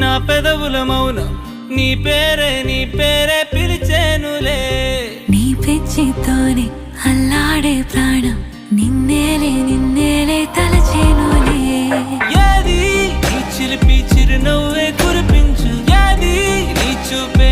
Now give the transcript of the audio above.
నా పెదవుల మౌనం నీ పేరే నీ పేరే పిలిచేనులే. నీ పిచ్చితోనే అల్లాడే ప్రాణం నిన్నేలే నిన్నేలే తలచేనులే. ఏది? నీ చిలిపి చిరునవ్వే కురిపించు. ఏది? నీ చూపే